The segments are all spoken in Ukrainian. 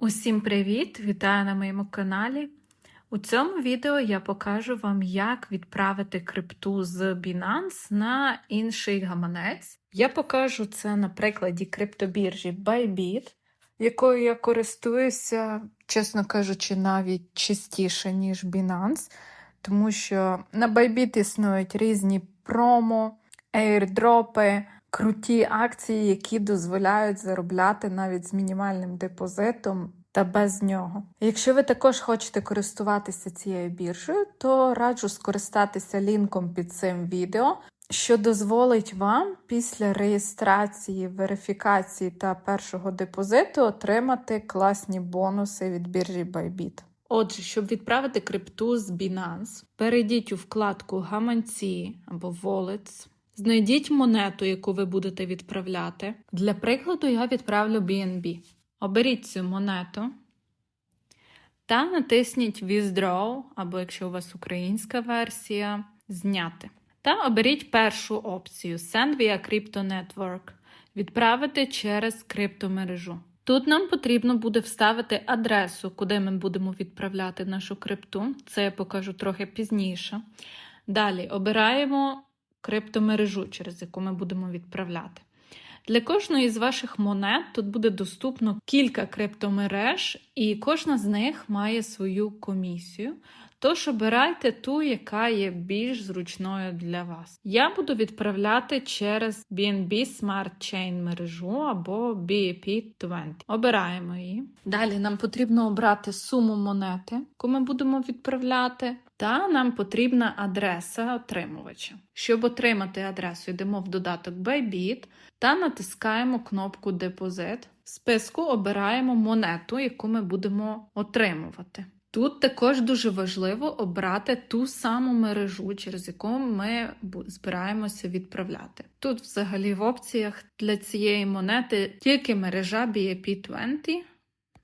Усім привіт! Вітаю на моєму каналі. У цьому відео я покажу вам, як відправити крипту з Binance на інший гаманець. Я покажу це на прикладі криптобіржі Bybit, якою я користуюся, чесно кажучи, навіть частіше, ніж Binance, тому що на Bybit існують різні промо, ейрдропи, круті акції, які дозволяють заробляти навіть з мінімальним депозитом та без нього. Якщо ви також хочете користуватися цією біржею, то раджу скористатися лінком під цим відео, що дозволить вам після реєстрації, верифікації та першого депозиту отримати класні бонуси від біржі Bybit. Отже, щоб відправити крипту з Binance, перейдіть у вкладку Гаманці або Wallets. Знайдіть монету, яку ви будете відправляти. Для прикладу, я відправлю BNB. Оберіть цю монету та натисніть Withdraw, або якщо у вас українська версія, зняти. Та оберіть першу опцію Send via Crypto Network. Відправити через криптомережу. Тут нам потрібно буде вставити адресу, куди ми будемо відправляти нашу крипту. Це я покажу трохи пізніше. Далі обираємо криптомережу, через яку ми будемо відправляти. Для кожної з ваших монет тут буде доступно кілька криптомереж, і кожна з них має свою комісію. Тож обирайте ту, яка є більш зручною для вас. Я буду відправляти через BNB Smart Chain мережу або BEP20. Обираємо її. Далі нам потрібно обрати суму монети, яку ми будемо відправляти. Та нам потрібна адреса отримувача. Щоб отримати адресу, йдемо в додаток Bybit та натискаємо кнопку Депозит. В списку обираємо монету, яку ми будемо отримувати. Тут також дуже важливо обрати ту саму мережу, через яку ми збираємося відправляти. Тут, взагалі, в опціях для цієї монети тільки мережа BEP20.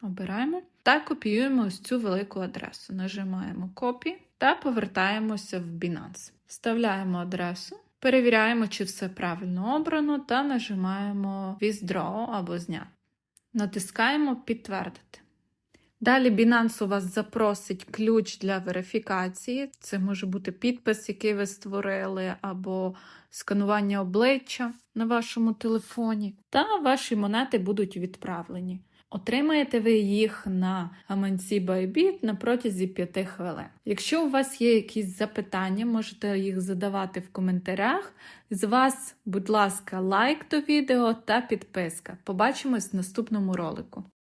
Обираємо та копіюємо ось цю велику адресу. Нажимаємо Copy та повертаємося в Binance. Вставляємо адресу, перевіряємо, чи все правильно обрано, та нажимаємо Withdraw або зняти. Натискаємо Підтвердити. Далі Binance у вас запросить ключ для верифікації. Це може бути підпис, який ви створили, або сканування обличчя на вашому телефоні. Та ваші монети будуть відправлені. Отримаєте ви їх на гаманці Bybit на протязі 5 хвилин. Якщо у вас є якісь запитання, можете їх задавати в коментарях. З вас, будь ласка, лайк до відео та підписка. Побачимось в наступному ролику.